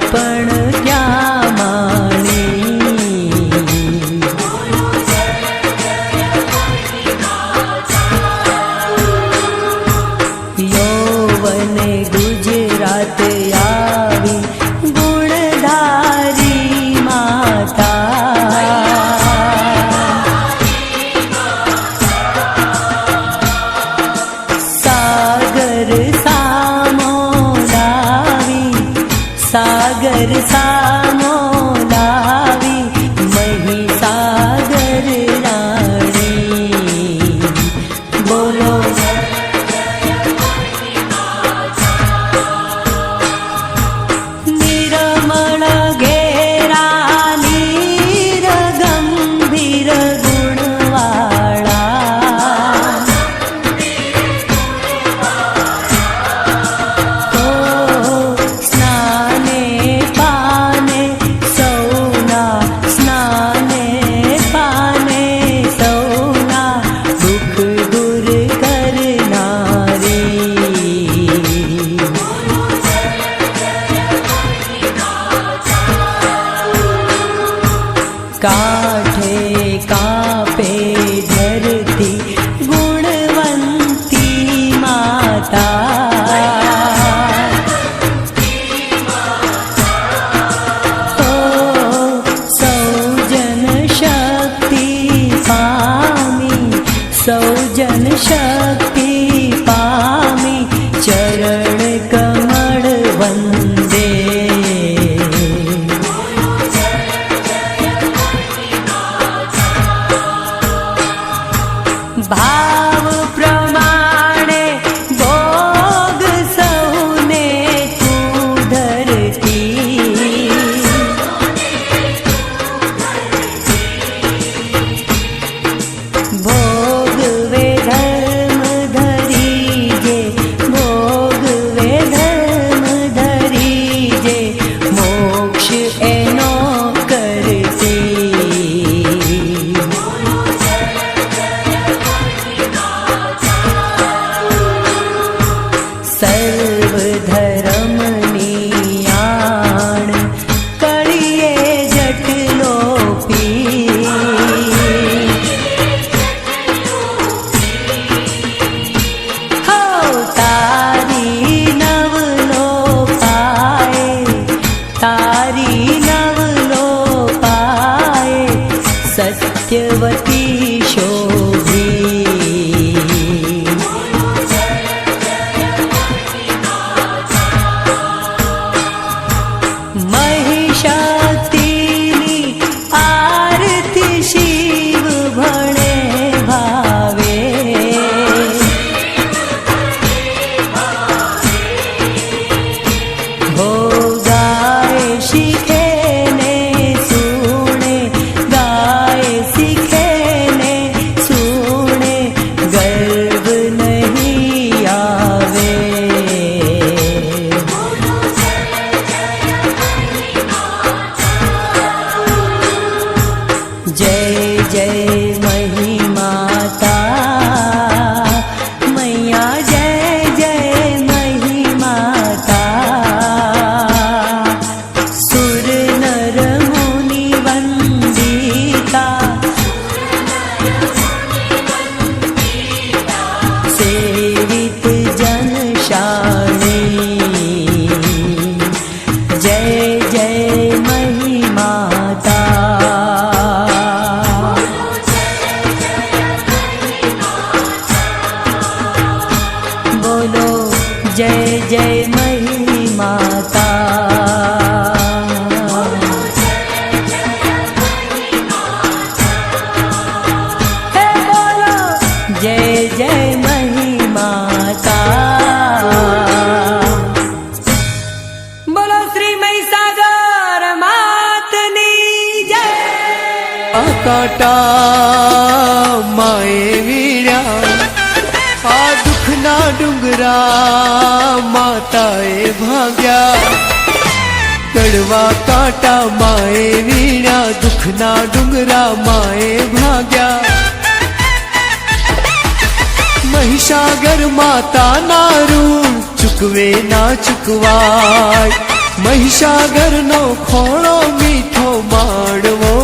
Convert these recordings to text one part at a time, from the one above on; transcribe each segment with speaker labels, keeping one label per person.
Speaker 1: pa பெருசா
Speaker 2: ভাই કાંટા માએ વીણ્યા. આ દુઃખના ડુંગરા માતાએ ભાગ્યા. કડવા કાંટા માએ વીણ્યા, દુઃખના ડુંગરા માએ ભાગ્યા. મહિષાગર માતાના ઋણ ચૂકવે ના ચૂકવાય. મહિષાગરનો ખોળો મીઠો માણવો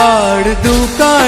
Speaker 2: বাড় দুকার